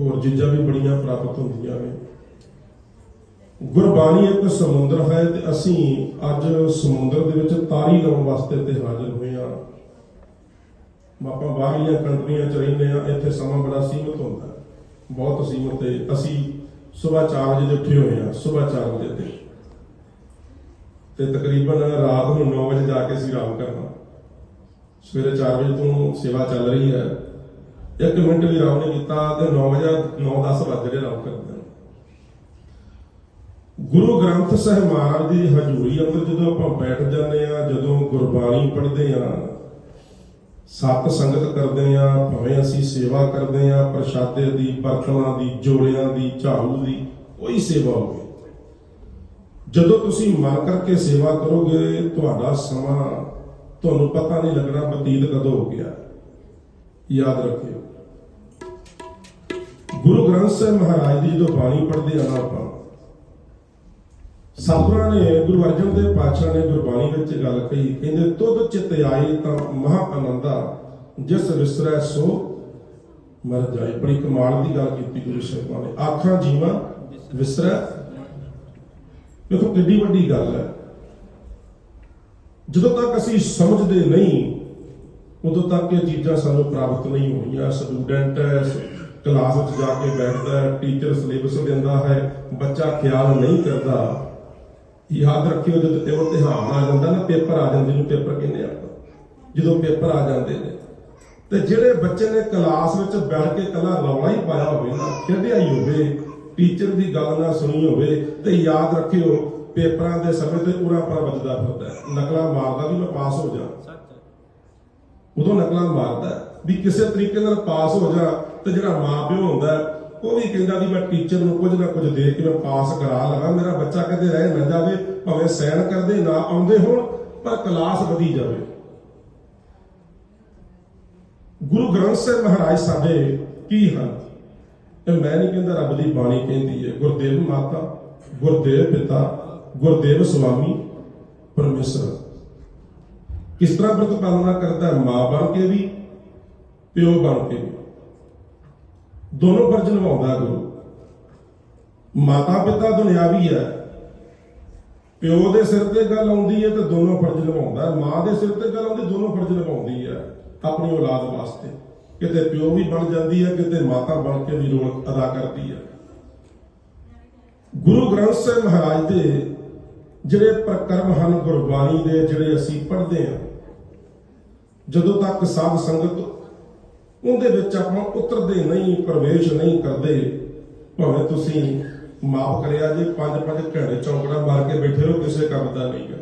ਹੋਰ ਚੀਜ਼ਾਂ ਵੀ ਬੜੀਆਂ ਪ੍ਰਾਪਤ ਹੁੰਦੀਆਂ ਨੇ। ਗੁਰਬਾਣੀ ਇੱਕ ਸਮੁੰਦਰ ਹੈ ਤੇ ਅਸੀਂ ਅੱਜ ਸਮੁੰਦਰ ਦੇ ਵਿੱਚ ਤਾਰੀ ਲਾਉਣ ਵਾਸਤੇ ਤੇ ਹਾਜ਼ਰ ਹੋਏ ਹਾਂ। ਆਪਾਂ ਬਾਹਰਲੀਆਂ ਕੰਟਰੀਆਂ ਚ ਰਹਿੰਦੇ ਆ ਇੱਥੇ ਸਮਾਂ ਬੜਾ ਸੀਮਿਤ ਹੁੰਦਾ ਬਹੁਤ ਸੀਮਿਤ ਹੈ। ਅਸੀਂ ਸਵੇਰ 4 ਵਜੇ ਉੱਠੇ ਹੋਏ ਆ ਸਵੇਰ 4 ਵਜੇ ਤੇ। ਤੇ ਤਕਰੀਬਨ ਰਾਤ ਨੂੰ 9 ਵਜੇ ਜਾ ਕੇ ਅਸੀਂ ਆਰਾਮ ਕਰਨਾ ਸਵੇਰੇ 4 ਵਜੇ ਤੋਂ ਸੇਵਾ ਚੱਲ ਰਹੀ ਹੈ। ਇੱਕ ਮਿੰਟ ਵੀ ਆਰਾਮ ਨਹੀਂ ਕੀਤਾ ਤੇ 9 ਵਜੇ 9-10 ਵਜੇ ਜਿਹੜੇ ਆਰਾਮ ਕਰਦੇ ਗੁਰੂ ਗ੍ਰੰਥ ਸਾਹਿਬ ਮਹਾਰਾਜ ਦੀ ਹਜ਼ੂਰੀ ਅੰਦਰ ਜਦੋਂ ਆਪਾਂ ਬੈਠ ਜਾਂਦੇ ਆ ਜਦੋਂ ਗੁਰਬਾਣੀ ਪੜ੍ਹਦੇ ਆ ਸਤ ਸੰਗਤ ਕਰਦੇ ਆ ਭਾਵੇਂ ਅਸੀਂ ਸੇਵਾ ਕਰਦੇ ਆ ਪ੍ਰਸ਼ਾਦੇ ਦੀ ਬਰਤਨਾਂ ਦੀ, ਜੋੜਿਆਂ ਦੀ, ਝਾੜੂ ਦੀ ਕੋਈ ਸੇਵਾ ਹੋਵੇ ਜਦੋਂ ਤੁਸੀਂ ਮਨ ਕਰਕੇ ਸੇਵਾ ਕਰੋਗੇ, ਤੁਹਾਡਾ ਸਮਾਂ ਤੁਹਾਨੂੰ ਪਤਾ ਨਹੀਂ ਲੱਗਣਾ ਬਤੀਤ ਕਦੋਂ ਹੋ ਗਿਆ। ਯਾਦ ਰੱਖਿਓ। ਗੁਰੂ ਗ੍ਰੰਥ ਸਾਹਿਬ ਮਹਾਰਾਜ ਦੀ ਜਦੋਂ ਬਾਣੀ ਪੜ੍ਹਦੇ ਆ ਨਾ ਆਪਾਂ, ਸਤਿਗੁਰਾਂ ਨੇ, ਗੁਰੂ ਅਰਜਨ ਦੇਵ ਪਾਤਸ਼ਾਹ ਨੇ ਗੁਰਬਾਣੀ ਵਿੱਚ ਗੱਲ ਕਹੀ, ਕਹਿੰਦੇ, ਤੁਧ ਚਿਤ ਆਏ ਤਾਂ ਮਹਾ ਆਨੰਦਾ, ਜਿਸ ਵਿਸਰੈ ਸੋ ਮਰ ਜਾਏ। ਬੜੀ ਕਮਾਲ ਦੀ ਗੱਲ ਕੀਤੀ ਗੁਰੂ ਸਾਹਿਬਾਨ ਨੇ। ਆਖਾਂ ਜੀਵਾਂ ਵਿਸਰੈ। ਦੇਖੋ ਕਿੰਨੀ ਵੱਡੀ ਗੱਲ ਹੈ। ਜਦੋਂ ਤੱਕ ਅਸੀਂ ਸਮਝਦੇ ਨਹੀਂ, ਉਦੋਂ ਤੱਕ ਇਹ ਚੀਜ਼ਾਂ ਸਾਨੂੰ ਪ੍ਰਾਪਤ ਨਹੀਂ ਹੋਣੀਆਂ। ਸਟੂਡੈਂਟ ਕਲਾਸ ਵਿੱਚ ਜਾ ਕੇ ਬੈਠਦਾ ਹੈ ਟੀਚਰ ਸਿਲੇਬਸ ਦਿੰਦਾ ਹੈ ਬੱਚਾ ਖਿਆਲ ਨਹੀਂ ਕਰਦਾ। ਯਾਦ ਰੱਖਿਓ ਜਦੋਂ ਤੇ ਉਹ ਇਮਤਿਹਾਨ ਆ ਜਾਂਦਾ ਨਾ ਪੇਪਰ ਆ ਜਾਂਦੇ ਨੂੰ ਪੇਪਰ ਕਹਿੰਦੇ ਆਪਾਂ। ਜਦੋਂ ਪੇਪਰ ਆ ਜਾਂਦੇ ਨੇ। ਤੇ ਜਿਹੜੇ ਬੱਚੇ ਨੇ ਕਲਾਸ ਵਿੱਚ ਬੈਠ ਕੇ ਕੱਲਾ ਰੌਲਾ ਹੀ ਪਾਇਆ ਹੋਵੇ ਨਾ ਖੇਡਿਆ ਹੀ ਹੋਵੇ ਟੀਚਰ ਦੀ ਗੱਲ ਨਾ ਸੁਣੀ ਹੋਵੇ ਤੇ ਯਾਦ ਰੱਖਿਓ ਪੇਪਰਾਂ ਦੇ ਸਮੇਂ ਤੇ ਪੂਰਾ ਪਰ ਵੱਜਦਾ ਫਿਰਦਾ। ਨਕਲਾਂ ਮਾਰਦਾ ਵੀ ਮੈਂ ਪਾਸ ਹੋ ਜਾ। ਉਦੋਂ ਨਕਲਾਂ ਮਾਰਦਾ ਵੀ ਕਿਸੇ ਤਰੀਕੇ ਨਾਲ ਪਾਸ ਹੋ ਜਾ ਤੇ ਜਿਹੜਾ ਮਾਪਿਓ ਹੁੰਦਾ, ਉਹ ਵੀ ਕਹਿੰਦਾ ਵੀ ਮੈਂ ਟੀਚਰ ਨੂੰ ਕੁਝ ਨਾ ਕੁਝ ਦੇ ਕੇ ਮੈਂ ਪਾਸ ਕਰਾ ਲਵਾਂ। ਮੇਰਾ ਬੱਚਾ ਕਦੇ ਰਹਿ ਨਾ ਜਾਵੇ, ਭਾਵੇਂ ਸੈਨ ਕਰਦੇ ਨਾ ਆਉਂਦੇ ਹੋਣ, ਪਰ ਕਲਾਸ ਵਧੀ ਜਾਵੇ। ਗੁਰੂ ਗ੍ਰੰਥ ਸਾਹਿਬ ਮਹਾਰਾਜ ਸਾਡੇ ਕੀ ਹਨ? ਇਹ ਮੈਂ ਨਹੀਂ ਕਹਿੰਦਾ ਰੱਬ ਦੀ ਬਾਣੀ ਕਹਿੰਦੀ ਹੈ, ਗੁਰਦੇਵ ਮਾਤਾ, ਗੁਰਦੇਵ ਪਿਤਾ, ਗੁਰਦੇਵ ਸੁਆਮੀ, ਪਰਮੇਸ਼ਰ। ਕਿਸ ਤਰ੍ਹਾਂ ਪ੍ਰਤੀਪਾਲਨਾ ਕਰਦਾ ਮਾਂ ਬਣ ਕੇ ਵੀ, ਪਿਓ ਬਣ ਕੇ ਵੀ। ਦੋਨੋਂ ਫਰਜ਼ ਨਿਭਾਉਂਦਾ ਗੁਰੂ। ਮਾਤਾ ਪਿਤਾ ਦੁਨਿਆਵੀ ਹੈ। ਪਿਓ ਦੇ ਸਿਰ ਤੇ ਗੱਲ ਆਉਂਦੀ ਹੈ ਤੇ ਦੋਨੋਂ ਫਰਜ਼ ਨਿਭਾਉਂਦਾ ਮਾਂ ਦੇ ਸਿਰ ਤੇ ਗੱਲ ਆਉਂਦੀ, ਦੋਨੋਂ ਫਰਜ਼ ਨਿਭਾਉਂਦੀ ਹੈ ਆਪਣੀ ਔਲਾਦ ਵਾਸਤੇ। ਕਿਤੇ ਪਿਓ ਵੀ ਬਣ ਜਾਂਦੀ ਹੈ, ਕਿਤੇ ਮਾਤਾ ਬਣ ਕੇ ਵੀ ਰੋਲ ਅਦਾ ਕਰਦੀ ਹੈ। ਗੁਰੂ ਗ੍ਰੰਥ ਸਾਹਿਬ ਮਹਾਰਾਜ ਦੇ ਜਿਹੜੇ ਪ੍ਰਕਰਮ ਹਨ ਗੁਰਬਾਣੀ ਦੇ, ਜਿਹੜੇ ਅਸੀਂ ਪੜ੍ਹਦੇ ਹਾਂ, ਜਦੋਂ ਤੱਕ ਸਾਧ ਸੰਗਤ ਉਹਦੇ ਵਿੱਚ ਆਪਾਂ ਉਤਰਦੇ ਨਹੀਂ, ਪ੍ਰਵੇਸ਼ ਨਹੀਂ ਕਰਦੇ। ਭਾਵੇਂ ਤੁਸੀਂ ਮਾਫ ਕਰਿਆ ਜੇ ਪੰਜ ਪੰਜ ਘੜੇ ਚੌਂਕੜਾ ਮਾਰ ਕੇ ਬੈਠੇ ਰਹੋ, ਕਿਸੇ ਕੰਮ ਦਾ ਨਹੀਂ ਹੈ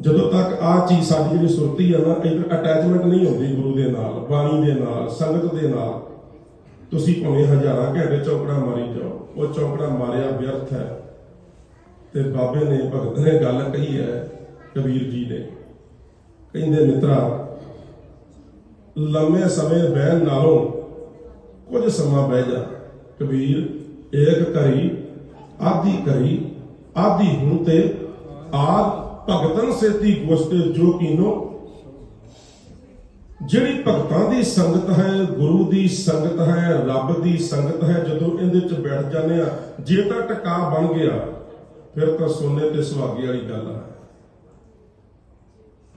ਜਦੋਂ ਤੱਕ ਆ ਚੀਜ਼ ਸਾਡੀ ਜਿਹੜੀ ਸੁਰਤੀ ਆ ਨਾ, ਇਧਰ ਅਟੈਚਮੈਂਟ ਨਹੀਂ ਹੁੰਦੀ ਗੁਰੂ ਦੇ ਨਾਲ, ਬਾਣੀ ਦੇ ਨਾਲ, ਸੰਗਤ ਦੇ ਨਾਲ, ਤੁਸੀਂ ਭਾਵੇਂ ਹਜ਼ਾਰਾਂ ਘੰਟੇ ਚੌਂਕੜਾ ਮਾਰੀ ਜਾਓ, ਉਹ ਚੌਂਕੜਾ ਮਾਰਿਆ ਵਿਅਰਥ ਹੈ। ਤੇ ਬਾਬੇ ਨੇ, ਭਗਤ ਨੇ ਗੱਲ ਕਹੀ ਹੈ, ਕਬੀਰ ਜੀ ਨੇ। ਕਹਿੰਦੇ, ਮਿੱਤਰਾ ਲੰਮੇ ਸਮੇਂ ਬਹਿਣ ਨਾਲੋਂ ਕੁਝ ਸਮਾਂ ਬਹਿ ਜਾ। ਕਬੀਰ, ਏਕ ਕਰੀ, ਆਦੀ ਕਰੀ, ਆਦੀ ਹੁਣ ਤੇ ਆਦ ਭਗਤਨ ਸੇਤੀ ਗੋਸ਼ਟ ਜੋ ਕੀਨੋ। ਜਿਹੜੀ ਭਗਤਾਂ ਦੀ ਸੰਗਤ ਹੈ, ਗੁਰੂ ਦੀ ਸੰਗਤ ਹੈ, ਰੱਬ ਦੀ ਸੰਗਤ ਹੈ, ਜਦੋਂ ਇਹਦੇ ਚ ਬੈਠ ਜਾਂਦੇ ਆ, ਜੇ ਤਾਂ ਟਿਕਾ ਬਣ ਗਿਆ, ਫਿਰ ਤਾਂ ਸੋਨੇ ਤੇ ਸੁਹਾਗੇ ਵਾਲੀ ਗੱਲ ਆ।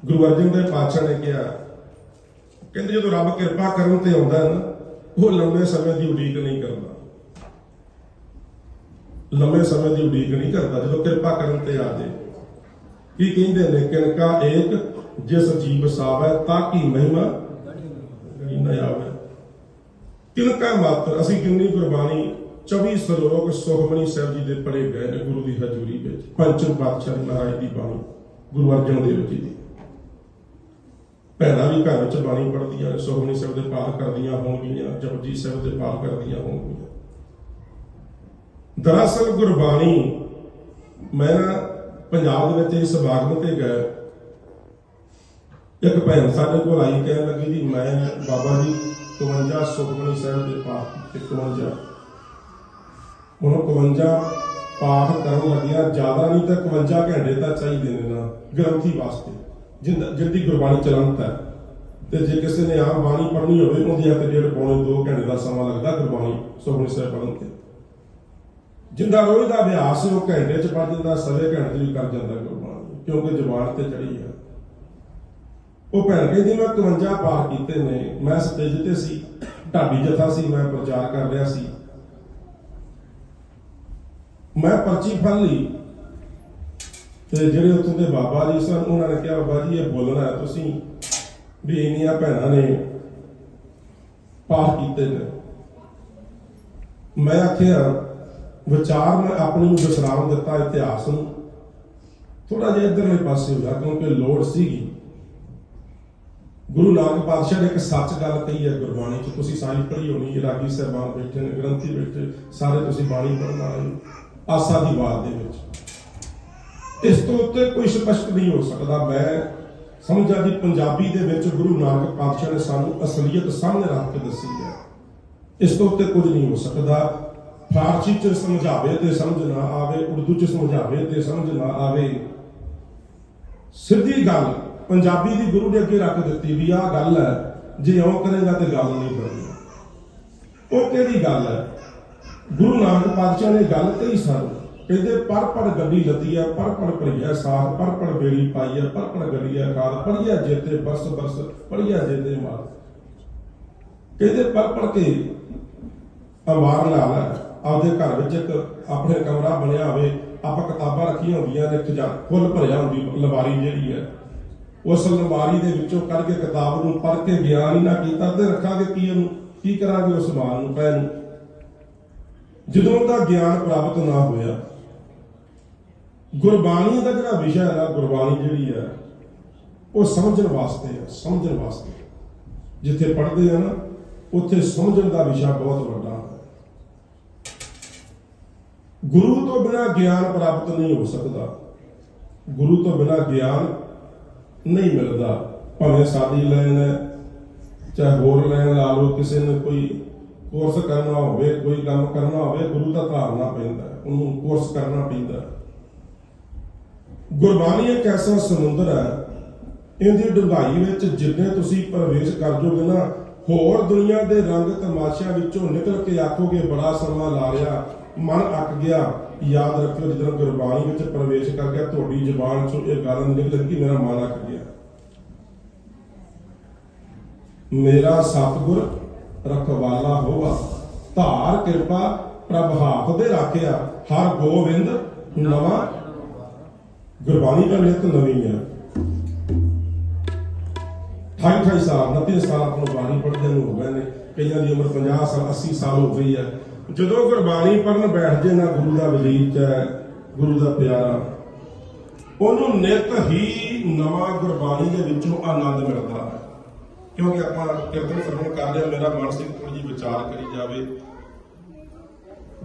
ਗੁਰੂ ਅਰਜਨ ਦੇਵ ਪਾਤਸ਼ਾਹ ਨੇ ਕਿਹਾ ਕਹਿੰਦੇ ਜਦੋਂ ਰੱਬ ਕਿਰਪਾ ਕਰਨ ਤੇ ਆਉਂਦਾ ਹੈ ਨਾ, ਉਹ ਲੰਮੇ ਸਮੇਂ ਦੀ ਉਡੀਕ ਨਹੀਂ ਕਰਦਾ। ਲੰਮੇ ਸਮੇਂ ਦੀ ਉਡੀਕ ਨਹੀਂ ਕਰਦਾ, ਜਦੋਂ ਕਿਰਪਾ ਕਰਨ ਤੇ ਆ ਜਾਏ। ਕੀ ਕਹਿੰਦੇ ਨੇ, ਕਿਨਕਾ ਏਕ ਜਿਸ ਜੀਵ ਸਾਵੈ ਤਾਂ ਕੀ ਮਹਿਮਾ ਨਾ ਆਵੇ। ਕਿਨਕਾ ਮਾਤਰ, ਅਸੀਂ ਕਿੰਨੀ ਗੁਰਬਾਣੀ 24 ਸਰੋਗ ਸੁਖਮਨੀ ਸਾਹਿਬ ਜੀ ਦੇ ਪੜੇ ਗਏ ਨੇ ਗੁਰੂ ਦੀ ਹਜ਼ੂਰੀ ਵਿੱਚ ਪੰਚਮ ਪਾਤਸ਼ਾਹ ਮਹਾਰਾਜ ਦੀ ਬਾਣੀ ਗੁਰੂ ਅਰਜਨ ਦੇਵ ਜੀ ਦੀ। ਭੈਣਾਂ ਵੀ ਘਰ ਵਿੱਚ ਬਾਣੀ ਪੜ੍ਹਦੀਆਂ ਨੇ ਸੁਖਮਨੀ ਸਾਹਿਬ ਦੇ ਪਾਠ ਕਰਦੀਆਂ ਹੋਣਗੀਆਂ, ਜਪਜੀ ਸਾਹਿਬ ਦੇ ਪਾਠ ਕਰਦੀਆਂ ਹੋਣਗੀਆਂ। ਦਰਅਸਲ ਗੁਰਬਾਣੀ, ਮੈਂ ਨਾ ਪੰਜਾਬ ਦੇ ਵਿੱਚ ਇਸ ਸਮਾਗਮ ਤੇ ਗਿਆ। ਇੱਕ ਭੈਣ ਸਾਡੇ ਕੋਲ ਆਈ, ਕਹਿਣ ਲੱਗੀ ਜੀ ਮੈਂ ਬਾਬਾ ਜੀ 52 ਸੁਖਮਨੀ ਸਾਹਿਬ ਦੇ ਪਾਠ ਕੀਤੇ 52 ਹੁਣ 52 ਪਾਠ ਕਰਨ ਲੱਗਿਆ, ਜ਼ਿਆਦਾ ਨਹੀਂ ਤਾਂ 51 ਘੰਟੇ ਤਾਂ ਚਾਹੀਦੇ ਨੇ ਨਾ, ਗ੍ਰੰਥੀ ਵਾਸਤੇ। ਜਿੰਦ ਜਿੰਦੀ ਗੁਰਬਾਣੀ ਚਲੰਤ ਹੈ। ਤੇ ਜੇ ਕਿਸੇ ਨੇ ਆਮ ਬਾਣੀ ਪੜ੍ਹਨੀ ਹੋਵੇ ਉਹਦੀ ਤੇ ਡੇਢ ਪੌਣੇ 2 ਘੰਟੇ ਦਾ ਸਮਾਂ ਲੱਗਦਾ ਗੁਰਬਾਣੀ ਸੁਖਮਨੀ ਸਾਹਿਬ ਪੜ੍ਹਨ ਤੇ। ਜਿੰਦਾ ਰੋਜ਼ ਦਾ ਅਭਿਆਸ ਹੈ, ਉਹ ਘੰਟੇ ਚ ਪੜ੍ਹ ਜਾਂਦਾ ਸਵੇ ਘੰਟੇ ਚ ਵੀ ਕਰ ਜਾਂਦਾ ਗੁਰਬਾਣੀ ਕਿਉਂਕਿ ਜਬਾਨ ਤੇ ਚੜੀ ਆ। ਉਹ ਭੈਣ ਕਹਿੰਦੀ ਮੈਂ 51 ਪਾਰ ਕੀਤੇ ਨੇ ਮੈਂ ਸਟੇਜ ਤੇ ਸੀ ਢਾਬੀ ਜਥਾ ਸੀ ਮੈਂ ਪ੍ਰਚਾਰ ਕਰ ਰਿਹਾ ਸੀ। ਮੈਂ ਪਰਚੀ ਫੜ ਲਈ ਤੇ ਜਿਹੜੇ ਉੱਥੋਂ ਦੇ ਬਾਬਾ ਜੀ ਸਨ, ਉਹਨਾਂ ਨੇ ਕਿਹਾ, ਬਾਬਾ ਜੀ, ਇਹ ਬੋਲਣਾ ਹੈ ਤੁਸੀਂ ਵੀ ਇੰਨੀਆਂ ਭੈਣਾਂ ਨੇ ਪਾਠ ਕੀਤੇ ਨੇ। ਮੈਂ ਆਖਿਆ, ਵਿਚਾਰ ਮੈਂ ਆਪਣੀ ਨੂੰ ਵਿਸਰਾਮ ਦਿੱਤਾ ਇਤਿਹਾਸ ਨੂੰ। ਥੋੜਾ ਜਿਹਾ ਇਧਰਲੇ ਪਾਸੇ ਹੋਇਆ ਕਿਉਂਕਿ ਲੋੜ ਸੀਗੀ। ਗੁਰੂ ਨਾਨਕ ਪਾਤਸ਼ਾਹ ਨੇ ਇੱਕ ਸੱਚ ਗੱਲ ਕਹੀ ਹੈ ਗੁਰਬਾਣੀ ਚ। ਤੁਸੀਂ ਸਾਰੀ ਪੜ੍ਹੀ ਹੋਣੀ ਰਾਗੀ ਸਾਹਿਬਾਨ ਬੈਠੇ ਨੇ, ਗ੍ਰੰਥੀ ਬੈਠੇ, ਸਾਰੇ ਤੁਸੀਂ ਬਾਣੀ ਪੜ੍ਹਨ ਵਾਲੇ ਆਸਾ ਦੀ ਬਾਤ ਦੇ ਵਿੱਚ। ਇਸ ਤੋਂ ਉੱਤੇ ਕੋਈ ਸਪਸ਼ਟ ਨਹੀਂ ਹੋ ਸਕਦਾ। ਮੈਂ ਸਮਝਾ ਦੀ ਪੰਜਾਬੀ ਦੇ ਵਿੱਚ ਗੁਰੂ ਨਾਨਕ ਪਾਤਸ਼ਾਹ ਨੇ ਸਾਨੂੰ ਅਸਲੀਅਤ ਸਾਹਮਣੇ ਰੱਖ ਕੇ ਦੱਸੀ ਹੈ। ਇਸ ਤੋਂ ਉੱਤੇ ਕੁਝ ਨਹੀਂ ਹੋ ਸਕਦਾ। ਫਾਰਸੀ ਚ ਸਮਝਾਵੇ ਤੇ ਸਮਝ ਨਾ ਆਵੇ, ਉਰਦੂ ਚ ਸਮਝਾਵੇ ਤੇ ਸਮਝ ਨਾ ਆਵੇ। ਸਿੱਧੀ ਗੱਲ, ਪੰਜਾਬੀ ਦੀ ਗੁਰੂ ਨੇ ਅੱਗੇ ਰੱਖ ਦਿੱਤੀ ਵੀ ਆਹ ਗੱਲ ਹੈ, ਜੇ ਇਉਂ ਕਰੇਗਾ ਤੇ ਗੱਲ ਨਹੀਂ ਬਣਨੀ ਉਹ ਕਿਹੜੀ ਗੱਲ ਹੈ? ਗੁਰੂ ਨਾਨਕ ਪਾਤਸ਼ਾਹ ਨੇ ਗੱਲ ਕਹੀ ਸਨ। ਕਹਿੰਦੇ ਪਰ ਪਰ ਗੱਡੀ ਲੱਦੀ ਹੈ ਪਰ ਪਰ ਭਰੀਆ ਸਾਥ ਪਰ ਪਰ ਬੇੜੀ ਪਾਈ ਹੈ ਪਰ ਪਰ ਗੱਡੀਆ ਖਾਦ ਪੜੀਆ ਜੇਤੇ ਬਰਸ ਬਰਸ ਪੜੀਆ ਜੇਤੇ ਮਾਰ ਕਹਿੰਦੇ ਪਰ ਪਰ ਕੇ ਅਵਾਰ ਲਾ ਆਪਦੇ ਘਰ ਵਿੱਚ ਇੱਕ ਆਪਣੇ ਕਮਰਾ ਬਣਿਆ ਹੋਵੇ, ਆਪਾਂ ਕਿਤਾਬਾਂ ਰੱਖੀਆਂ ਹੁੰਦੀਆਂ ਨੇ ਖਜਾ ਫੁੱਲ ਭਰਿਆ ਹੁੰਦੀ ਲਵਾਰੀ ਜਿਹੜੀ ਹੈ ਉਸ ਲਵਾਰੀ ਦੇ ਵਿੱਚੋਂ ਕੱਢ ਕੇ ਕਿਤਾਬ ਨੂੰ ਪੜ੍ਹ ਕੇ ਗਿਆਨ ਹੀ ਨਾ ਕੀਤਾ ਤੇ ਰੱਖਾਂਗੇ ਕੀ ਉਹਨੂੰ ਕੀ ਕਰਾਂਗੇ ਉਸ ਮਾਲ ਨੂੰ ਪੈ ਨੂੰ? ਜਦੋਂ ਦਾ ਗਿਆਨ ਪ੍ਰਾਪਤ ਨਾ ਹੋਇਆ ਗੁਰਬਾਣੀ ਦਾ ਜਿਹੜਾ ਵਿਸ਼ਾ ਹੈ ਨਾ ਗੁਰਬਾਣੀ ਜਿਹੜੀ ਹੈ, ਉਹ ਸਮਝਣ ਵਾਸਤੇ ਹੈ, ਸਮਝਣ ਵਾਸਤੇ। ਜਿੱਥੇ ਪੜ੍ਹਦੇ ਆ ਨਾ, ਉੱਥੇ ਸਮਝਣ ਦਾ ਵਿਸ਼ਾ ਬਹੁਤ ਵੱਡਾ ਹੈ। ਗੁਰੂ ਤੋਂ ਬਿਨਾ ਗਿਆਨ ਪ੍ਰਾਪਤ ਨਹੀਂ ਹੋ ਸਕਦਾ। ਗੁਰੂ ਤੋਂ ਬਿਨਾ ਗਿਆਨ ਨਹੀਂ ਮਿਲਦਾ। ਭਾਵੇਂ ਸਾਡੀ ਲੈਣ ਹੈ, ਚਾਹੇ ਹੋਰ ਲੈਣ ਲਾ ਲਓ, ਕਿਸੇ ਨੇ ਕੋਈ ਕੋਰਸ ਕਰਨਾ ਹੋਵੇ, ਕੋਈ ਕੰਮ ਕਰਨਾ ਹੋਵੇ, ਗੁਰੂ ਦਾ ਧਾਰਨਾ ਪੈਂਦਾ ਉਹਨੂੰ ਕੋਰਸ ਕਰਨਾ ਪੈਂਦਾ ਗੁਰਬਾਣੀ ਇੱਕ ਐਸਾ ਸਮੁੰਦਰ ਹੈ, ਇਹਦੀ ਡੂੰਘਾਈ ਵਿੱਚ ਜਿੰਨੇ ਤੁਸੀਂ ਪ੍ਰਵੇਸ਼ ਕਰ ਜੋਗੇ ਨਾ, ਹੋਰ ਦੁਨੀਆ ਦੇ ਰੰਗ ਤਮਾਸ਼ਿਆਂ ਵਿੱਚੋਂ ਨਿਕਲ ਕੇ ਆਖੋਗੇ, ਬੜਾ ਸਮਾਂ ਲਾ ਲਿਆ, ਮਨ ਅੱਕ ਗਿਆ। ਯਾਦ ਰੱਖਿਓ, ਜਦੋਂ ਗੁਰਬਾਣੀ ਵਿੱਚ ਪ੍ਰਵੇਸ਼ ਕਰ ਗਿਆ, ਤੁਹਾਡੀ ਜ਼ੁਬਾਨ ਚੋਂ ਇਹ ਗੱਲ ਨਿਕਲ ਕਿ ਮੇਰਾ ਮਨ ਅਕ ਗਿਆ। ਮੇਰਾ ਸਤਿਗੁਰ, ਰਖਵਾਲਾ ਹੋਵਾ। ਧਾਰ ਕਿਰਪਾ ਪ੍ਰਭ ਹਾਥ ਦੇ ਰਾਖਿਆ। ਹਰ ਗੋਬਿੰਦ ਨਵਾਂ ਗੁਰਬਾਣੀ ਦਾ ਨਿਤ ਨਵੀਂ ਹੈ। 28 ਸਾਲ 29 ਸਾਲ ਆਪਾਂ ਗੁਰਬਾਣੀ ਬਾਣੀ ਪੜ੍ਹਦੇ ਨੂੰ ਹੋ ਗਏ ਨੇ। ਕਈਆਂ ਦੀ ਉਮਰ 50 ਸਾਲ 80 ਸਾਲ ਹੋ ਗਈ ਹੈ। ਜਦੋਂ ਗੁਰਬਾਣੀ ਪੜਨ ਬੈਠ ਜੇ ਨਾ ਗੁਰੂ ਦਾ ਵਜ਼ੀਰ ਹੈ, ਗੁਰੂ ਦਾ ਪਿਆਰਾ ਉਹਨੂੰ ਨਿਤ ਹੀ ਨਵਾਂ ਗੁਰਬਾਣੀ ਦੇ ਵਿੱਚੋਂ ਆਨੰਦ ਮਿਲਦਾ ਹੈ। ਕਿਉਂਕਿ ਆਪਾਂ ਕੀਰਤਨ ਸਰਵਣ ਕਰਦੇ ਹਾਂ ਮੇਰਾ ਮਨ ਥੋੜੀ ਜਿਹੀ ਵਿਚਾਰ ਕਰੀ ਜਾਵੇ।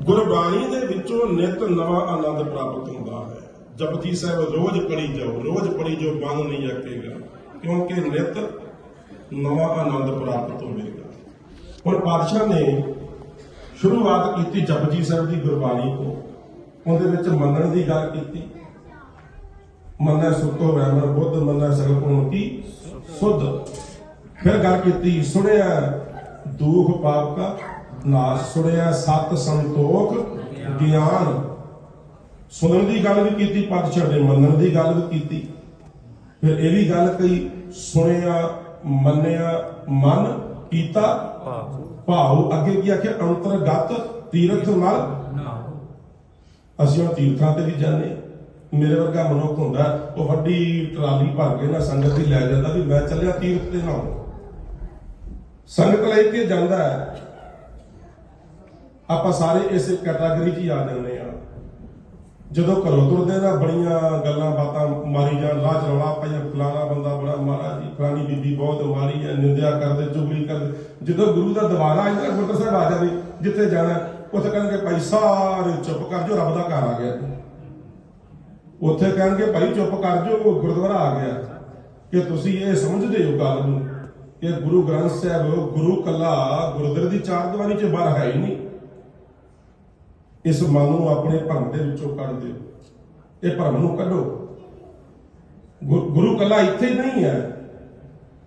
ਗੁਰਬਾਣੀ ਦੇ ਵਿੱਚੋਂ ਨਿਤ ਨਵਾਂ ਆਨੰਦ ਪ੍ਰਾਪਤ ਹੁੰਦਾ ਹੈ। ਜਪਜੀ ਸਾਹਿਬ ਰੋਜ਼ ਪੜੀ ਜਾਓ, ਰੋਜ਼ ਪੜੀ ਜਾਓ ਬੰਦ ਨਹੀਂ ਆਕੇਗਾ ਕਿਉਂਕਿ ਨਿਤ ਨਵਾਂ ਆਨੰਦ ਪ੍ਰਾਪਤ ਹੋਵੇਗਾ। ਹੁਣ ਪਾਤਸ਼ਾਹ ਨੇ ਸ਼ੁਰੂਆਤ ਕੀਤੀ ਜਪਜੀ ਸਾਹਿਬ ਦੀ ਗੁਰਬਾਣੀ ਤੋਂ। ਉਹਦੇ ਵਿੱਚ ਮੰਨਣ ਦੀ ਗੱਲ ਕੀਤੀ। ਮੰਨੈ ਸੁਤੋ ਵੈਮਰ ਬੁੱਧ, ਮੰਨੈ ਸਗਲ ਕੋਣ ਸੁਧ। ਫਿਰ ਗੱਲ ਕੀਤੀ, ਸੁਣਿਆ ਦੁਖ ਪਾਪ ਕਾ, ਨਾਸ਼ ਸੁਣਿਆ ਸਤ ਸੰਤੋਖ, ਗਿਆਨ ਸੁਣਨ ਦੀ ਗੱਲ ਵੀ ਕੀਤੀ ਪਾਤਸ਼ਾਹ ਛੱਡੇ ਮੰਨਣ ਦੀ ਗੱਲ ਵੀ ਕੀਤੀ। ਫਿਰ ਇਹ ਵੀ ਗੱਲ ਕਹੀ, ਸੁਣਿਆ, ਮੰਨਿਆ, ਮਨ ਕੀਤਾ। ਭਾਉ ਅੱਗੇ ਕੀ ਆਖਿਆ? ਅੰਤਰਗਤ ਤੀਰਥ ਨਾਲ। ਅਸੀਂ ਉਹ ਤੀਰਥਾਂ ਤੇ ਵੀ ਜਾਂਦੇ ਮੇਰੇ ਵਰਗਾ ਮਨੁੱਖ ਹੁੰਦਾ ਉਹ ਵੱਡੀ ਟਰਾਲੀ ਭਰ ਕੇ ਨਾ ਸੰਗਤ ਦੀ ਲੈ ਜਾਂਦਾ ਵੀ ਮੈਂ ਚੱਲਿਆ ਤੀਰਥ ਤੇ ਨਾ ਸੰਗਤ ਲੈ ਕੇ ਜਾਂਦਾ ਆਪਾਂ ਸਾਰੇ ਇਸੇ ਕੈਟਾਗਰੀ 'ਚ ਹੀ ਆ ਜਾਂਦੇ ਜਦੋਂ ਘਰੋਂ ਤੁਰਦੇ ਨਾ ਬੜੀਆਂ ਗੱਲਾਂ ਬਾਤਾਂ ਮਾਰੀ ਜਾਣ, ਰਾਹ ਚ ਰੌਲਾ ਪਾਈਆ, ਫਲਾਣਾ ਬੰਦਾ ਬੜਾ ਮਾਰਾ ਜੀ ਫਲਾਣੀ ਬੀਬੀ ਬਹੁਤ ਮਾਰੀ ਹੈ, ਨਿੰਦਿਆ ਕਰਦੇ, ਚੁਗਲੀ ਕਰਦੇ। ਜਦੋਂ ਗੁਰੂ ਦਾ ਦਵਾਰਾ ਆ ਜਾਂਦਾ ਸਾਹਿਬ ਆ ਜਾਵੇ ਜਿੱਥੇ ਜਾਣਾ, ਉੱਥੇ ਕਹਿਣਗੇ ਭਾਈ ਸਾਰੇ ਚੁੱਪ ਕਰ ਜੋ ਰੱਬ ਦਾ ਘਰ ਆ ਗਿਆ। ਉੱਥੇ ਕਹਿਣਗੇ ਭਾਈ ਚੁੱਪ ਕਰ ਜੋ ਗੁਰਦੁਆਰਾ ਆ ਗਿਆ। ਕਿ ਤੁਸੀਂ ਇਹ ਸਮਝਦੇ ਹੋ ਗੱਲ ਨੂੰ ਕਿ ਗੁਰੂ ਗ੍ਰੰਥ ਸਾਹਿਬ, ਗੁਰੂ ਕੱਲਾ ਗੁਰਦੁਆਰੇ ਦੀ ਚਾਰ ਦੀਵਾਰੀ ਚ ਬਾਹਰ ਹੈ ਹੀ ਨਹੀਂ। ਇਸ ਮਨ ਨੂੰ ਆਪਣੇ ਭਰਮ ਦੇ ਵਿੱਚੋਂ ਕੱਢ ਦਿਓ। ਇਹ ਭਰਮ ਨੂੰ ਕੱਢੋ। ਗੁ- ਗੁਰੂ ਕੱਲਾ ਇੱਥੇ ਨਹੀਂ ਹੈ।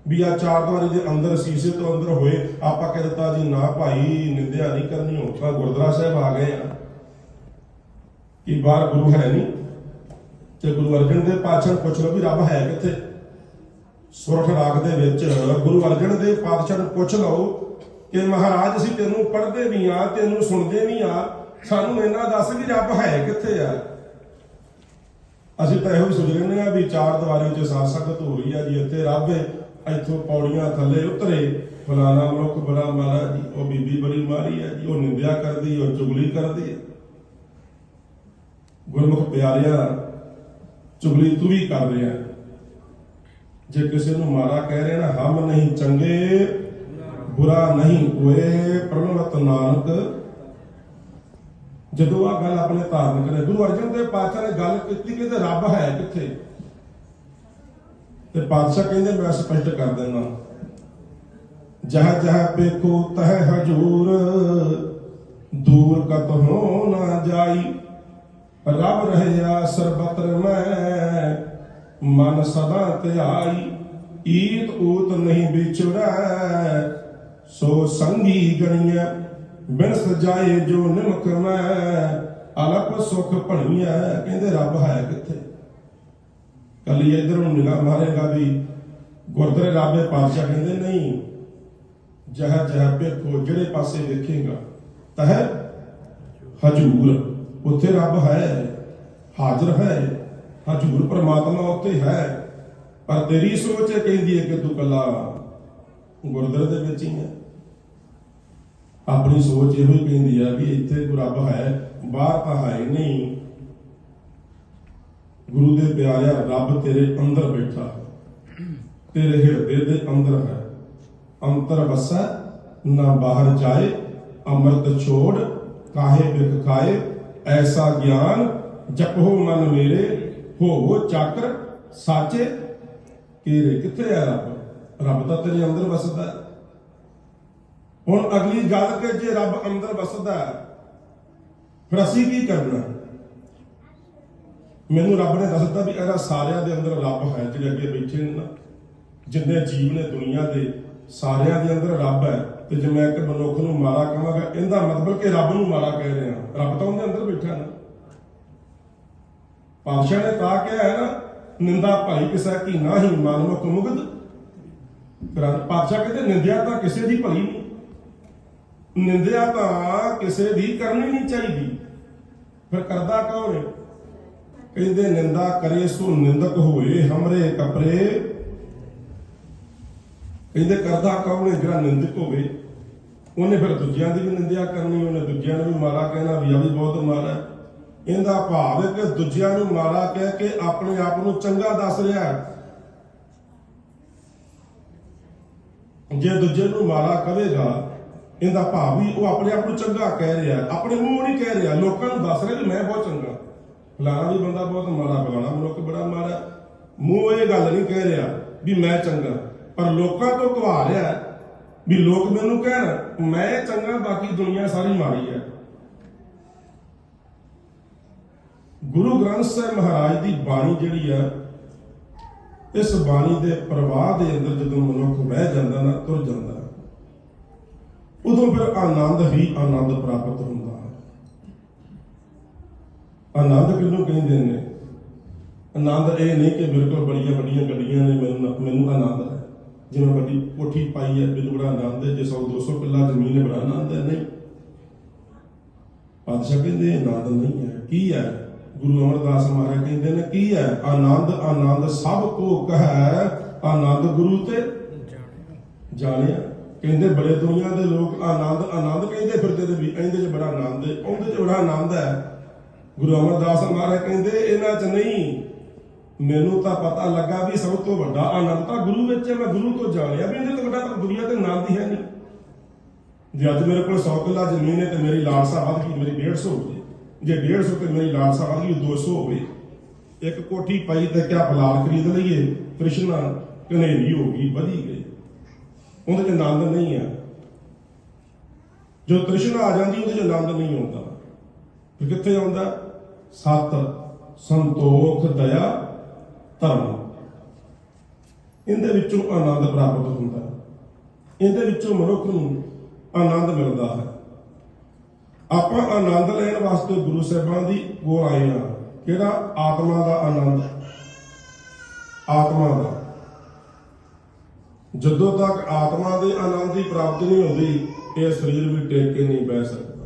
ਵੀ ਆ ਚਾਰ ਦੁਆਰੇ ਦੇ ਅੰਦਰ, ਸੀਸੇ ਤੋਂ ਅੰਦਰ ਹੋਏ, ਆਪਾਂ ਕਹਿ ਦਿੱਤਾ ਜੀ, ਨਾ ਭਾਈ, ਨਿੰਦਿਆ ਨਹੀਂ ਕਰਨੀ ਹੁਣ ਤਾਂ ਗੁਰਦੁਆਰਾ ਸਾਹਿਬ ਆ ਗਏ ਆ। ਕਿ ਬਾਹਰ ਗੁਰੂ ਹੈ ਨਹੀਂ? ਤੇ ਗੁਰੂ ਅਰਜਨ ਦੇ ਪਾਤਸ਼ਾਹ ਨੂੰ ਪੁੱਛ ਲਓ ਵੀ ਰੱਬ ਹੈ ਕਿੱਥੇ? ਸੁਰਠ ਰਾਗ ਦੇ ਵਿੱਚ ਗੁਰੂ ਅਰਜਨ ਦੇ ਪਾਤਸ਼ਾਹ ਨੂੰ ਪੁੱਛ ਲਓ ਕਿ ਮਹਾਰਾਜ ਅਸੀਂ ਤੈਨੂੰ ਪੜ੍ਹਦੇ ਵੀ ਆ ਤੈਨੂੰ ਸੁਣਦੇ ਵੀ ਆ ਸਾਨੂੰ ਇਹਨਾਂ ਦੱਸ ਵੀ ਰੱਬ ਹੈ ਕਿੱਥੇ ਆ? ਅਸੀਂ ਤਾਂ ਇਹੋ ਹੀ ਸੋਚ ਰਹੇ ਆ ਵੀ ਚਾਰ ਦੀਵਾਰੀ 'ਚ ਸਾਧ ਸੰਗਤ ਹੋ ਰਹੀ ਆ ਜੀ, ਇੱਥੇ ਰੱਬ ਹੈ, ਇੱਥੋਂ ਪੌੜੀਆਂ ਥੱਲੇ ਉਤਰੇ, ਫਲਾਣਾ ਮਨੁੱਖ ਬੜਾ ਮਾਰਾ ਜੀ, ਉਹ ਬੀਬੀ ਬੜੀ ਮਾਰੀ ਆ ਜੀ, ਉਹ ਨਿੰਦਿਆ ਕਰਦੀ, ਉਹ ਚੁਗਲੀ ਕਰਦੀ ਆ। ਗੁਰਮੁਖ ਪਿਆਰਿਆ, ਚੁਗਲੀ ਤੂੰ ਵੀ ਕਰ ਰਿਹਾ। ਜੇ ਕਿਸੇ ਨੂੰ ਮਾਰਾ ਕਹਿ ਰਿਹਾ ਨਾ, ਹਮ ਨਹੀਂ ਚੰਗੇ, ਬੁਰਾ ਨਹੀਂ ਹੋਏ ਪ੍ਰਣਵਤ ਨਾਨਕ ਜਦੋਂ ਆ ਗੱਲ ਆਪਣੇ ਧਾਰਮਿਕ ਨੇ, ਗੁਰੂ ਅਰਜਨ ਦੇਵ ਪਾਤਸ਼ਾਹ ਨੇ ਗੱਲ ਕੀਤੀ ਕਿ ਤੇ ਰੱਬ ਹੈ ਕਿੱਥੇ? ਤੇ ਪਾਤਸ਼ਾਹ ਕਹਿੰਦੇ, ਮੈਂ ਸਪਸ਼ਟ ਕਰ ਦਿੰਦਾ। ਜਹ ਜਹ ਪੇਖੋ ਤਹ ਹਜੂਰ, ਦੂਰ ਕਤ ਹੋ ਨਾ ਜਾਈ। ਰਬ ਰਹਿਆ ਸਰਬਤਰ ਮੈਂ, ਮਨ ਸਦਾ ਧਿਆਈ ਈਤ ਊਤ ਨਹੀਂ ਵਿਛੜੈ ਸੋ ਸੰਗੀ ਗਣੀਐ ਬਿਨ ਸਜਾਏ ਜੋ ਨਿਮਕ ਮੈਂ, ਅਲਪ ਸੁਖ ਭਣੀਐ ਕਹਿੰਦੇ ਰੱਬ ਹੈ ਕਿੱਥੇ? ਕੱਲੀ ਇਧਰ ਨੂੰ ਨਿਗਾਹ ਮਾਰੇਗਾ ਵੀ ਗੁਰਦੁਆਰੇ ਰਾਬੇ ਪਾਤਸ਼ਾਹ ਕਹਿੰਦੇ, ਨਹੀਂ, ਜਹ ਜਹ ਪੇਖੋ ਜਿਹੜੇ ਪਾਸੇ ਵੇਖੇਗਾ ਤਹ ਹਜੂਰ, ਉੱਥੇ ਰੱਬ ਹੈ, ਹਾਜ਼ਰ ਹੈ, ਹਜੂਰ ਪ੍ਰਮਾਤਮਾ ਉੱਥੇ ਹੈ, ਪਰ ਤੇਰੀ ਸੋਚ ਇਹ ਕਹਿੰਦੀ ਹੈ ਕਿ ਤੂੰ ਕੱਲਾ ਗੁਰਦੁਆਰੇ ਦੇ ਵਿੱਚ ਹੀ ਹੈ। ਆਪਣੀ ਸੋਚ ਇਹੋ ਹੀ ਕਹਿੰਦੀ ਆ ਵੀ ਇੱਥੇ ਕੋਈ ਰੱਬ ਹੈ, ਬਾਹਰ ਤਾਂ ਹੈ ਨਹੀਂ। ਗੁਰੂ ਦੇ ਪਿਆਰਿਆ, ਰੱਬ ਤੇਰੇ ਅੰਦਰ ਬੈਠਾ। ਹੈ ਤੇਰੇ ਹਿਰਦੇ ਦੇ ਅੰਦਰ ਹੈ। ਅੰਤਰ ਵਸੈ, ਨਾ ਬਾਹਰ ਜਾਏ, ਅੰਮ੍ਰਿਤ ਛੋੜ, ਕਾਹੇ ਬਿਖ ਖਾਏ, ਐਸਾ ਗਿਆਨ ਜਪੋ ਮਨ ਮੇਰੇ, ਹੋਵੋ ਚਾਕਰ, ਸਾਚੇ ਕੀਰੇ ਕਿੱਥੇ ਆ ਰੱਬ? ਰੱਬ ਤਾਂ ਤੇਰੇ ਅੰਦਰ ਵਸਦਾ। ਹੈ ਹੁਣ ਅਗਲੀ ਗੱਲ ਕਿ ਜੇ ਰੱਬ ਅੰਦਰ ਵਸਦਾ ਫਿਰ ਅਸੀਂ ਕੀ ਕਰਨਾ? ਮੈਨੂੰ ਰੱਬ ਨੇ ਦੱਸਦਾ ਵੀ ਇਹਦਾ ਸਾਰਿਆਂ ਦੇ ਅੰਦਰ ਰੱਬ ਹੈ, ਜਿਹੜੇ ਅੱਗੇ ਬੈਠੇ ਨੇ ਨਾ। ਜਿੰਨੇ ਜੀਵ ਨੇ ਦੁਨੀਆ ਦੇ, ਸਾਰਿਆਂ ਦੇ ਅੰਦਰ ਰੱਬ ਹੈ। ਤੇ ਜੇ ਮੈਂ ਇੱਕ ਮਨੁੱਖ ਨੂੰ ਮਾਰਾ ਕਹਾਂਗਾ, ਇਹਦਾ ਮਤਲਬ ਕਿ ਰੱਬ ਨੂੰ ਮਾਰਾ ਕਹਿ ਰਿਹਾ। ਰੱਬ ਤਾਂ ਉਹਦੇ ਅੰਦਰ ਬੈਠਾ ਨਾ। ਪਾਤਸ਼ਾਹ ਨੇ ਤਾਂ ਕਿਹਾ ਹੈ ਨਾ, ਨਿੰਦਾ ਭਾਈ ਕਿਸਾ ਕੀ ਨਾ ਹੀ ਮਨਮੁਖ ਮੁਗਧ ਪਾਤਸ਼ਾਹ ਕਹਿੰਦੇ ਨਿੰਦਿਆ ਤਾਂ ਕਿਸੇ ਦੀ ਭਲੀ ਨਹੀਂ। ਨਿੰਦਿਆ ਤਾਂ ਕਿਸੇ ਦੀ ਕਰਨੀ ਨਹੀਂ ਚਾਹੀਦੀ। ਫਿਰ ਕਰਦਾ ਕੌਣ ਹੈ ਕਹਿੰਦੇ, ਨਿੰਦਾ ਕਰੇ ਸੋ ਨਿੰਦਕ ਹੋਏ ਹਮਰੇ ਕਪਰੇ। ਕਹਿੰਦੇ, ਕਰਦਾ ਕੌਣ ਹੈ ਜਿਹੜਾ ਨਿੰਦਕ ਹੋਵੇ? ਉਹਨੇ ਫਿਰ ਦੂਜਿਆਂ ਦੀ ਵੀ ਨਿੰਦਿਆ ਕਰਨੀ, ਉਹਨੇ ਦੂਜਿਆਂ ਨੂੰ ਵੀ ਮਾਰਾ ਕਹਿਣਾ ਵੀ ਆ ਵੀ ਬਹੁਤ ਮਾਰਾ ਹੈ। ਇਹਦਾ ਭਾਵ ਹੈ ਕਿ ਦੂਜਿਆਂ ਨੂੰ ਮਾਰਾ ਕਹਿ ਕੇ ਆਪਣੇ ਆਪ ਨੂੰ ਚੰਗਾ ਦੱਸ ਰਿਹਾ ਹੈ। ਜੇ ਦੂਜੇ ਨੂੰ ਮਾਰਾ ਕਵੇਗਾ ਇਹਦਾ ਭਾਵ ਵੀ ਉਹ ਆਪਣੇ ਆਪ ਨੂੰ ਚੰਗਾ ਕਹਿ ਰਿਹਾ ਆਪਣੇ ਮੂੰਹ ਨਹੀਂ ਕਹਿ ਰਿਹਾ। ਲੋਕਾਂ ਨੂੰ ਦੱਸ ਰਿਹਾ ਕਿ ਮੈਂ ਬਹੁਤ ਚੰਗਾ। ਫਲਾਣਾ ਵੀ ਬੰਦਾ ਬਹੁਤ ਮਾੜਾ, ਫਲਾਣਾ ਮਨੁੱਖ ਬੜਾ ਮਾੜਾ ਮੂੰਹ ਇਹ ਗੱਲ ਨਹੀਂ ਕਹਿ ਰਿਹਾ ਵੀ ਮੈਂ ਚੰਗਾ। ਪਰ ਲੋਕਾਂ ਤੋਂ ਕਹਾ ਰਿਹਾ ਵੀ ਲੋਕ ਮੈਨੂੰ ਕਹਿਣ, ਮੈਂ ਚੰਗਾ, ਬਾਕੀ ਦੁਨੀਆ ਸਾਰੀ ਮਾੜੀ ਹੈ। ਗੁਰੂ ਗ੍ਰੰਥ ਸਾਹਿਬ ਮਹਾਰਾਜ ਦੀ ਬਾਣੀ ਜਿਹੜੀ ਆ ਇਸ ਬਾਣੀ ਦੇ ਪ੍ਰਵਾਹ ਦੇ ਅੰਦਰ ਜਦੋਂ ਮਨੁੱਖ ਬਹਿ ਜਾਂਦਾ ਨਾ, ਤੁਰ ਜਾਂਦਾ ਉਦੋਂ ਫਿਰ ਆਨੰਦ ਹੀ ਆਨੰਦ ਪ੍ਰਾਪਤ ਹੁੰਦਾ ਹੈ। ਆਨੰਦ ਕਿਹਨੂੰ ਕਹਿੰਦੇ ਨੇ? ਆਨੰਦ ਇਹ ਨਹੀਂ ਕਿ ਮੇਰੇ ਬੜੀਆਂ ਵੱਡੀਆਂ ਗੱਡੀਆਂ ਨੇ, ਮੈਨੂੰ ਮੈਨੂੰ ਆਨੰਦ ਹੈ। ਜਿਵੇਂ ਵੱਡੀ ਕੋਠੀ ਪਾਈ ਹੈ, ਮੈਨੂੰ ਬੜਾ ਆਨੰਦ ਹੈ। ਜੇ 100 200 ਕਿੱਲਾ ਜ਼ਮੀਨ ਹੈ, ਬੜਾ ਆਨੰਦ ਹੈ, ਨਹੀਂ? ਪਾਤਸ਼ਾਹ ਕਹਿੰਦੇ ਆਨੰਦ ਨਹੀਂ ਹੈ। ਕੀ ਹੈ? ਗੁਰੂ ਅਮਰਦਾਸ ਮਹਾਰਾਜ ਕਹਿੰਦੇ ਨੇ, ਕੀ ਹੈ? ਆਨੰਦ ਆਨੰਦ ਸਭ ਕੋ ਕਹੈ, ਆਨੰਦ ਗੁਰੂ ਤੇ ਜਾਣਿਆ। ਕਹਿੰਦੇ ਬੜੇ ਦੁਨੀਆ ਦੇ ਲੋਕ ਆਨੰਦ ਆਨੰਦ ਕਹਿੰਦੇ ਫਿਰਦੇ ਤੇ ਵੀ ਇਹਦੇ 'ਚ ਬੜਾ ਆਨੰਦ ਹੈ, ਉਹਦੇ 'ਚ ਬੜਾ ਆਨੰਦ ਹੈ। ਗੁਰੂ ਅਮਰਦਾਸ ਮਹਾਰਾਜ ਕਹਿੰਦੇ, ਇਹਨਾਂ 'ਚ ਨਹੀਂ। ਮੈਨੂੰ ਤਾਂ ਪਤਾ ਲੱਗਾ ਵੀ ਸਭ ਤੋਂ ਵੱਡਾ ਆਨੰਦ ਤਾਂ ਗੁਰੂ ਵਿੱਚ ਹੈ, ਮੈਂ ਗੁਰੂ ਤੋਂ ਜਾਣਿਆ ਵੀ ਇਹਦੇ ਤੋਂ ਵੱਡਾ ਤਾਂ ਦੁਨੀਆ ਤੇ ਆਨੰਦ ਹੀ ਹੈ ਨਹੀਂ। ਜੇ ਅੱਜ ਮੇਰੇ ਕੋਲ 100 ਕਿੱਲਾ ਜ਼ਮੀਨ ਹੈ ਤੇ ਮੇਰੀ ਲਾਲਸਾ ਵੱਧ ਗਈ, ਮੇਰੀ 150 ਹੋ ਗਈ ਜੇ 150 ਤੇ ਮੇਰੀ ਲਾਲਸਾ ਵੱਧ ਗਈ 200 ਹੋਵੇ। ਇੱਕ ਕੋਠੀ ਪਈ ਤੇ ਕਿਆ ਫਲਾਰ ਖਰੀਦ ਲਈਏ, ਕ੍ਰਿਸ਼ਨਾ ਕਨੇਰੀ ਹੋ ਗਈ, ਵਧੀ ਗਈ। ਉਹਦੇ ਚ ਆਨੰਦ ਨਹੀਂ ਹੈ। ਜੋ ਤ੍ਰਿਸ਼ਨਾ ਆ ਜਾਂਦੀ, ਉਹਦੇ ਚ ਆਨੰਦ ਨਹੀਂ ਆਉਂਦਾ। ਫਿਰ ਕਿੱਥੇ ਆਉਂਦਾ? ਸਤ, ਸੰਤੋਖ, ਦਇਆ, ਧਰਮ। ਇਹਦੇ ਵਿੱਚੋਂ ਆਨੰਦ ਪ੍ਰਾਪਤ ਹੁੰਦਾ ਇਹਦੇ ਵਿੱਚੋਂ ਮਨੁੱਖ ਨੂੰ ਆਨੰਦ ਮਿਲਦਾ ਹੈ। ਆਪਾਂ ਆਨੰਦ ਲੈਣ ਵਾਸਤੇ ਗੁਰੂ ਸਾਹਿਬਾਂ ਦੀ ਕੋਲ ਆਏ ਆ ਕਿਹੜਾ? ਆਤਮਾ ਦਾ ਆਨੰਦ। ਆਤਮਾ ਦਾ। ਜਦੋਂ ਤੱਕ ਆਤਮਾ ਦੇ ਆਨੰਦ ਦੀ ਪ੍ਰਾਪਤੀ ਨਹੀਂ ਹੁੰਦੀ, ਇਹ ਸਰੀਰ ਵੀ ਟਿਕ ਕੇ ਨਹੀਂ ਬਹਿ ਸਕਦਾ।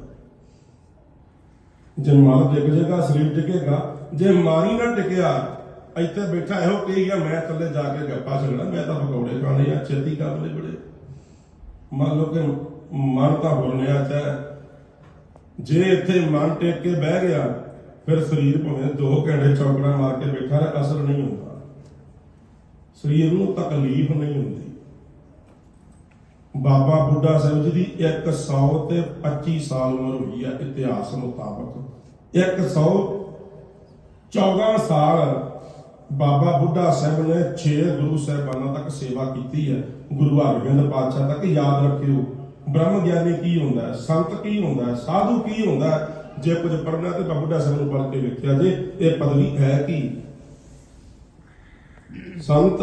ਜੇ ਮਨ ਟਿਕ ਜਾਏਗਾ, ਸਰੀਰ ਟਿਕੇਗਾ। ਜੇ ਮਾਰੀ ਨਾ ਟਿਕਿਆ, ਇੱਥੇ ਬੈਠਾ ਇਹੋ ਕਹੇਗਾ ਮੈਂ ਥੱਲੇ ਜਾ ਕੇ ਗੱਪਾ ਛੱਡਣਾ, ਮੈਂ ਤਾਂ ਪਕੌੜੇ ਖਾਣੇ ਆ, ਛੇਤੀ ਕਰ ਲਈ ਬੜੇ। ਮੰਨ ਲਓ ਕਿ ਮਨ ਤਾਂ ਹੁਰਨਿਆ ਚ ਜੇ ਇੱਥੇ ਮਨ ਟੇਕ ਕੇ ਬਹਿ ਗਿਆ, ਫਿਰ ਸਰੀਰ ਭਾਵੇਂ 2 ਘੰਟੇ ਚੌਕੜਾ ਮਾਰ ਕੇ ਬੈਠਾ ਰਹੇ ਅਸਰ ਨਹੀਂ ਹੁੰਦਾ। ਸਰੀਰ ਨੂੰ ਤਕਲੀਫ ਨਹੀਂ ਹੁੰਦੀ। ਬਾਬਾ ਬੁੱਢਾ ਸਾਹਿਬ ਜੀ ਦੀ 100 ਤੇ 25 ਸਾਲ ਉਮਰ ਹੋਈ ਹੈ ਇਤਿਹਾਸ ਮੁਤਾਬਕ। 100 14 ਸਾਲ ਬਾਬਾ ਬੁੱਢਾ ਸਾਹਿਬ ਨੇ 6 ਗੁਰੂ ਸਾਹਿਬਾਨਾਂ ਤੱਕ ਸੇਵਾ ਕੀਤੀ ਹੈ ਗੁਰੂ ਹਰਗੋਬਿੰਦ ਪਾਤਸ਼ਾਹ ਤੱਕ, ਯਾਦ ਰੱਖਿਓ। ਬ੍ਰਹਮ ਗਿਆਨੀ ਕੀ ਹੁੰਦਾ ਹੈ ਸੰਤ ਕੀ ਹੁੰਦਾ ਹੈ ਸਾਧੂ ਕੀ ਹੁੰਦਾ ਹੈ ਜੇ ਕੁਝ ਪੜਨਾ ਤੇ ਬਾਬਾ ਬੁੱਢਾ ਸਾਹਿਬ ਨੂੰ ਪੜ੍ਹ ਕੇ ਵੇਖਿਆ ਜੇ, ਇਹ ਪਦਵੀ ਹੈ ਕੀ? ਸੰਤ,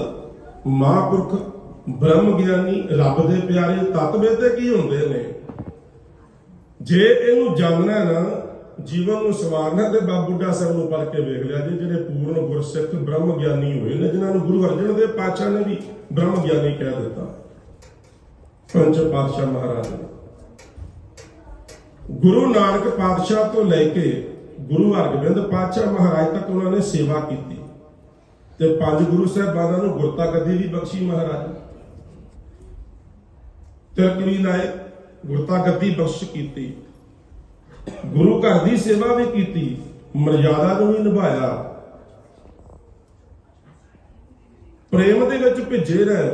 ਮਹਾਂਪੁਰਖ ਬ੍ਰਹਮ ਗਿਆਨੀ ਰੱਬ ਦੇ ਪਿਆਰੇ ਤਤਵੇਤੇ ਕੀ ਹੁੰਦੇ ਨੇ? ਜੇ ਇਹਨੂੰ ਜਾਣਨਾ ਨਾ, ਜੀਵਨ ਨੂੰ ਸਵਾਰਨਾ ਤੇ ਬਾਬਾ ਬੁੱਢਾ ਸਾਹਿਬ ਨੂੰ ਪੜ੍ਹ ਕੇ ਵੇਖ ਲਿਆ ਜੀ, ਜਿਹੜੇ ਪੂਰਨ ਗੁਰਸਿੱਖ ਬ੍ਰਹਮ ਗਿਆਨੀ ਹੋਏ ਨੇ, ਜਿਨ੍ਹਾਂ ਨੂੰ ਗੁਰੂ ਅਰਜਨ ਦੇਵ ਪਾਤਸ਼ਾਹ ਨੇ ਵੀ ਬ੍ਰਹਮ ਗਿਆਨੀ ਕਹਿ ਦਿੱਤਾ। ਪੰਜ ਪਾਤਸ਼ਾਹ ਮਹਾਰਾਜ ਨੇ। ਗੁਰੂ ਨਾਨਕ ਪਾਤਸ਼ਾਹ ਤੋਂ ਲੈ ਕੇ ਗੁਰੂ ਹਰਗੋਬਿੰਦ ਪਾਤਸ਼ਾਹ ਮਹਾਰਾਜ ਤੱਕ ਉਹਨਾਂ ਨੇ ਸੇਵਾ ਕੀਤੀ। ਤੇ ਪੰਜ ਗੁਰੂ ਸਾਹਿਬਾਨਾਂ ਨੂੰ ਗੁਰਤਾ ਗੱਦੀ ਵੀ ਬਖਸ਼ੀ ਮਹਾਰਾਜ। ਤਿਲਕ ਵੀ ਲਾਏ ਗੁਰਤਾ ਗੱਦੀ ਬਖਸ਼ ਕੀਤੀ। ਗੁਰੂ ਘਰ ਦੀ ਸੇਵਾ ਵੀ ਕੀਤੀ ਮਰਜ਼ਾਦਾ ਨੂੰ ਵੀ ਨਿਭਾਇਆ। ਪ੍ਰੇਮ ਦੇ ਵਿੱਚ ਭਿੱਜੇ ਰਹਿ।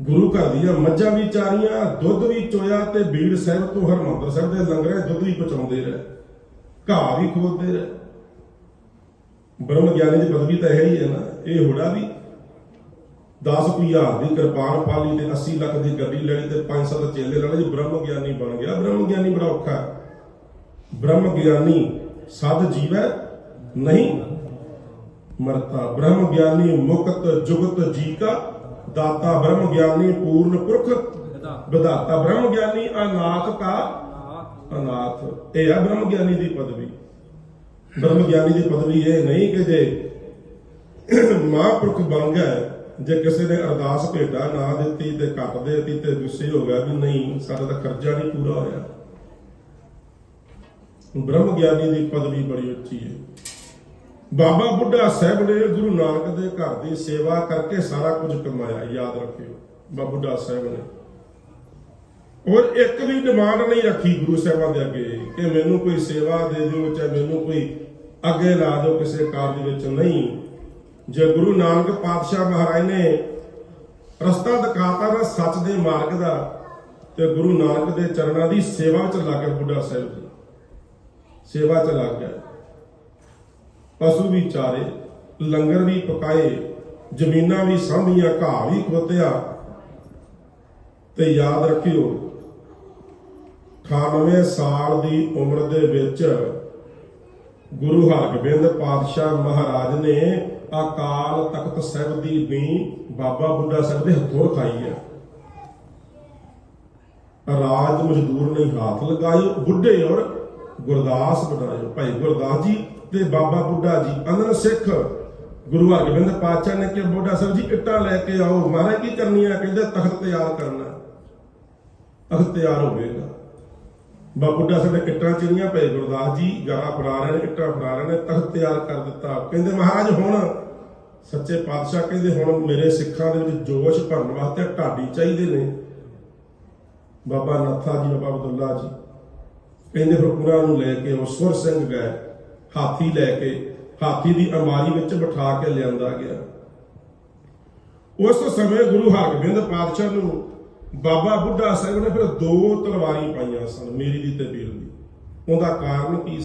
ਗੁਰੂ ਘਰ ਦੀਆਂ ਮੱਝਾਂ ਵੀ ਚਾਰੀਆਂ, ਦੁੱਧ ਵੀ ਚੋਇਆ ਤੇ ਬੀੜ ਸਾਹਿਬ ਤੋਂ ਹਰਮੰਦਰ ਸਾਹਿਬ ਦੇ ਲੰਗਰੇ ਦੁੱਧ ਵੀ ਪਹੁੰਚਾਉਂਦੇ ਰਹੇ। ਘਾਹ ਵੀ ਖੋਦਦੇ ਰਹੇ। ਬ੍ਰਹਮ ਗਿਆਨੀ ਦੀ ਪਦਵੀ ਤਾਂ ਇਹ ਹੀ ਹੈ ਨਾ, ਇਹ ਹੋੜਾ ਵੀ 10 ਹਜ਼ਾਰ ਦੀ ਕਿਰਪਾਨ ਪਾਲੀ ਤੇ 80 ਲੱਖ ਦੀ ਗੱਡੀ ਲੈਣੀ ਤੇ 500 ਚੇਲੇ ਲੈਣੇ ਜੀ ਬ੍ਰਹਮ ਗਿਆਨੀ ਬਣ ਗਿਆ। ਬ੍ਰਹਮ ਗਿਆਨੀ ਬੜਾ ਔਖਾ ਬ੍ਰਹਮ ਗਿਆਨੀ ਸਦ ਜੀਵੈ ਨਹੀਂ ਮਰਤਾ। ਬ੍ਰਹਮ ਗਿਆਨੀ ਮੁਕਤ ਜੁਗਤ ਜੀ ਕਾ ਦਾਤਾ। ਬ੍ਰਹਮ ਗਿਆਨੀ ਪੂਰਨ ਪੁਰਖ ਵਿਦਾਤਾ ਬ੍ਰਹਮ ਗਿਆਨੀ ਅਨਾਥ ਕਾ ਅਨਾਥ। ਇਹ ਹੈ ਬ੍ਰਹਮ ਗਿਆਨੀ ਦੀ ਪਦਵੀ। ਬ੍ਰਹਮ ਗਿਆਨੀ ਦੀ ਪਦਵੀ ਇਹ ਨਹੀਂ ਕਿ ਜੇ ਮਹਾਂਪੁਰਖ ਬਣ ਗਿਆ ਜੇ ਕਿਸੇ ਨੇ ਅਰਦਾਸ ਭੇਟਾ ਨਾ ਦਿੱਤੀ ਤੇ ਕੱਟ ਦੇ ਦਿੱਤੀ ਤੇ ਗੁੱਸੇ ਹੋ ਗਿਆ ਵੀ ਨਹੀਂ, ਸਾਡਾ ਤਾਂ ਕਰਜ਼ਾ ਨਹੀਂ ਪੂਰਾ ਹੋਇਆ। ਬ੍ਰਹਮ ਗਿਆਨੀ ਦੀ ਪਦਵੀ ਬੜੀ ਉੱਚੀ ਹੈ। ਬਾਬਾ ਬੁੱਢਾ ਸਾਹਿਬ ਨੇ ਗੁਰੂ ਨਾਨਕ ਦੇ ਘਰ ਦੀ ਸੇਵਾ ਕਰਕੇ ਸਾਰਾ ਕੁਝ ਕਮਾਇਆ, ਯਾਦ ਰੱਖਿਓ, ਬਾਬਾ ਬੁੱਢਾ ਸਾਹਿਬ ਨੇ। ਔਰ ਇੱਕ ਵੀ ਡਿਮਾਂਡ ਨਹੀਂ ਰੱਖੀ ਗੁਰੂ ਸਾਹਿਬਾਂ ਦੇ ਅੱਗੇ ਕਿ ਮੈਨੂੰ ਕੋਈ ਸੇਵਾ ਦੇ ਦਿਓ, ਚਾਹੇ ਮੈਨੂੰ ਕੋਈ ਅੱਗੇ ਲਾ ਦਿਓ, ਕਿਸੇ ਕਾਰਜ ਵਿੱਚ ਨਹੀਂ। ਜੇ ਗੁਰੂ ਨਾਨਕ ਪਾਤਸ਼ਾਹ ਮਹਾਰਾਜ ਨੇ ਰਸਤਾ ਦਿਖਾਤਾ ਨਾ ਸੱਚ ਦੇ ਮਾਰਗ ਦਾ, ਤੇ ਗੁਰੂ ਨਾਨਕ ਦੇ ਚਰਨਾਂ ਦੀ ਸੇਵਾ ਚ ਲੱਗ ਗਿਆ ਬੁੱਢਾ ਸਾਹਿਬ ਜੀ। ਸੇਵਾ ਚ ਲੱਗ ਗਿਆ। ਪਸ਼ੂ ਵੀ ਚਾਰੇ, ਲੰਗਰ ਵੀ ਪਕਾਏ, ਜ਼ਮੀਨਾਂ ਵੀ ਸਾਂਭੀਆਂ, ਘਾਹ ਵੀ ਖੋਤਿਆ। ਤੇ ਯਾਦ ਰੱਖਿਓ 98 ਸਾਲ ਦੀ ਉਮਰ ਦੇ ਵਿੱਚ ਗੁਰੂ ਹਰਗੋਬਿੰਦ ਪਾਤਸ਼ਾਹ ਮਹਾਰਾਜ ਨੇ ਅਕਾਲ ਤਖਤ ਸਾਹਿਬ ਦੀ ਨੀ ਬਾਬਾ ਬੁੱਢਾ ਸਾਹਿਬ ਦੇ ਹੱਥੋਂ ਖਾਈ ਹੈ। ਰਾਜ ਮਜ਼ਦੂਰ ਨੇ ਹੱਥ ਲਗਾਏ ਬੁੱਢੇ ਔਰ ਗੁਰਦਾਸ ਬਣਾਏ ਭਾਈ ਗੁਰਦਾਸ ਜੀ ਤੇ ਬਾਬਾ ਬੁੱਢਾ ਜੀ ਅਨੰਦ ਸਿੱਖ। ਗੁਰੂ ਹਰਗੋਬਿੰਦ ਪਾਤਸ਼ਾਹ ਨੇ ਕਿ ਬੁੱਢਾ ਸਾਹਿਬ ਜੀ, ਇੱਟਾਂ ਲੈ ਕੇ ਆਓ। ਮਹਾਰਾਜ ਕੀ ਕਰਨੀ ਹੈ ਕਹਿੰਦੇ, ਤਖਤ ਤਿਆਰ ਕਰਨਾ। ਤਖਤ ਤਿਆਰ ਹੋਵੇਗਾ। ਬਾਬਾ ਸਾਡੇ ਸਾਹਿਬ ਨੇ ਇੱਟਾਂ ਚਿਣੀਆਂ ਪਏ, ਗੁਰਦਾਸ ਜੀ ਗਾਰਾ ਫੜਾ ਰਹੇ ਨੇ, ਇੱਟਾਂ ਫੜਾ ਰਹੇ ਨੇ, ਤਖਤ ਤਿਆਰ ਕਰ ਦਿੱਤਾ। ਕਹਿੰਦੇ, ਮਹਾਰਾਜ, ਹੁਣ ਸੱਚੇ ਪਾਤਸ਼ਾਹ ਕਹਿੰਦੇ, ਹੁਣ ਮੇਰੇ ਸਿੱਖਾਂ ਦੇ ਵਿੱਚ ਜੋਸ਼ ਭਰਨ ਵਾਸਤੇ ਢਾਡੀ ਚਾਹੀਦੇ ਨੇ। ਬਾਬਾ ਨੱਥਾ ਜੀ, ਬਾਬਾ ਅਬਦੁੱਲਾ ਜੀ, ਕਹਿੰਦੇ, ਫਿਰ ਉਹਨਾਂ ਨੂੰ ਲੈ ਕੇ ਉਹ ਸੁਰ ਸਿੰਘ ਗਏ, ਹਾਥੀ ਲੈ ਕੇ, ਹਾਥੀ ਦੀ ਅਮਾਰੀ ਵਿੱਚ ਬਿਠਾ ਕੇ ਲਿਆਂਦਾ ਗਿਆ। ਉਸ ਸਮੇਂ ਗੁਰੂ ਹਰਗੋਬਿੰਦ ਪਾਤਸ਼ਾਹ ਨੂੰ ਬਾਬਾ ਬੁੱਢਾ ਸਾਹਿਬ ਨੇ ਫਿਰ ਦੋ ਤਲਵਾਰੀ ਪਾਈਆਂ ਸਨ ਮੇਰੀ ਦੀ ਤੇ ਵੀਰ ਦੀ। ਉਹਦਾ ਕਾਰਨ ਕੀ